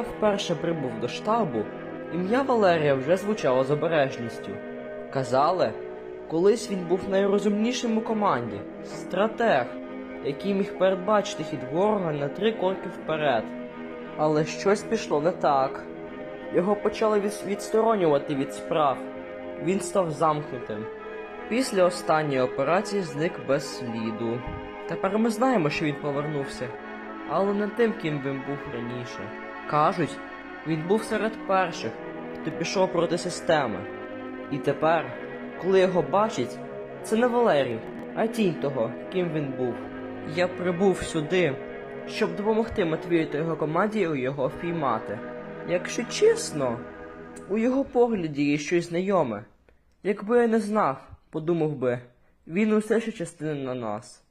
вперше прибув до штабу, ім'я Валерія вже звучало з обережністю. Казали, колись він був найрозумнішим у команді, стратег, який міг передбачити хід ворога на три кроки вперед. Але щось пішло не так. Його почали від- відсторонювати від справ. Він став замкнутим. Після останньої операції зник без сліду. Тепер ми знаємо, що він повернувся, але не тим, ким він був раніше. Кажуть, він був серед перших, хто пішов проти системи. І тепер, коли його бачать, це не Валерій, а тінь того, ким він був. Я прибув сюди, щоб допомогти Матвію та його команді його впіймати. Якщо чесно, у його погляді є щось знайоме. Якби я не знав, подумав би, він усе ще частина на нас.